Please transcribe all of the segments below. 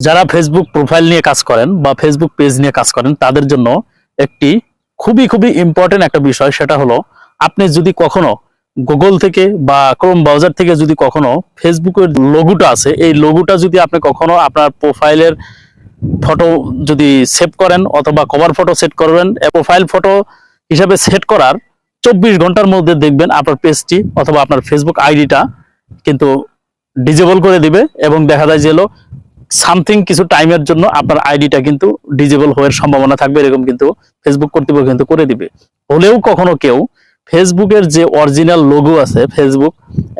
যারা Facebook profile নিয়ে কাজ করেন বা ফেসবুক পেজ নিয়ে কাজ করেন, তাদের জন্য একটি খুবই খুবই ইম্পর্টেন্ট একটা বিষয়, সেটা হলো আপনি যদি কখনো গুগল থেকে বা ক্রোম ব্রাউজার থেকে যদি কখনো ফেসবুকের লোগোটা আছে, এই লোগোটা যদি আপনি কখনো আপনার প্রোফাইলের ফটো যদি সেভ করেন অথবা কভার ফটো সেট করবেন প্রোফাইল ফটো হিসাবে সেট করার চব্বিশ ঘণ্টার মধ্যে দেখবেন আপনার পেজটি অথবা আপনার ফেসবুক আইডিটা কিন্তু ডিজেবল করে দিবে এবং দেখা যায় যে সামথিং কিছু টাইমের জন্য আপনার আইডিটা কিন্তু ডিজেবল হওয়ার সম্ভাবনা থাকবে, এরকম কিন্তু ফেসবুক কর্তৃপক্ষ কিন্তু করে দিবে। হলেও কখনো কেউ ফেসবুকের যে অরিজিনাল লোগো আছে ফেসবুক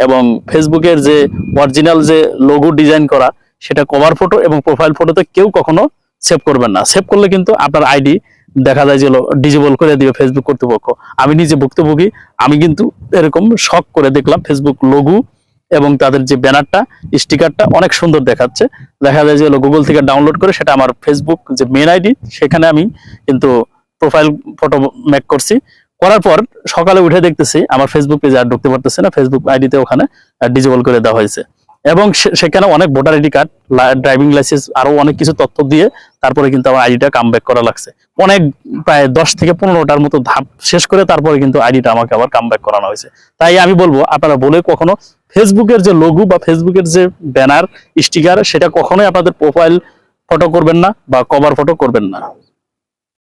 এবং ফেসবুকের যে অরিজিনাল যে লোগো ডিজাইন করা, সেটা কভার ফটো এবং প্রোফাইল ফটোতে কেউ কখনো সেভ করবেন না। সেভ করলে কিন্তু আপনার আইডি দেখা যায় যে ডিজেবল করে দিবে ফেসবুক কর্তৃপক্ষ। আমি নিজে ভুক্তভোগী, আমি কিন্তু এরকম শখ করে দেখলাম ফেসবুক লোগো এবং তাদের যে ব্যানারটা, স্টিকারটা অনেক সুন্দর দেখাচ্ছে। দেখা যায় যে গুগল থেকে ডাউনলোড করে সেটা আমার ফেসবুক যে মেন আইডি সেখানে আমি কিন্তু প্রোফাইল ফটো ম্যাক করছি। করার পর সকালে উঠে দেখতেছি, আমার ফেসবুক পেজে আর ঢুকতে পারতেছে না। ফেসবুক আইডিতে ওখানে ডিজেবল করে দেওয়া হয়েছে। এবং সেখানে অনেক voter ID card driving licence আরও অনেক কিছু তথ্য দিয়ে তারপরে কিন্তু আমার আইডিটা কাম করা লাগছে। অনেক প্রায় দশ থেকে পনেরোটার মতো ধাপ শেষ করে তারপরে কিন্তু আইডিটা আমাকে আবার কাম ব্যাক করানো হয়েছে। তাই আমি বলব, আপনারা বলে কখনো ফেসবুকের যে লোগো বা ফেসবুকের যে ব্যানার স্টিকার সেটা কখনোই আপনাদের প্রোফাইল ফটো করবেন না বা কভার ফটো করবেন না।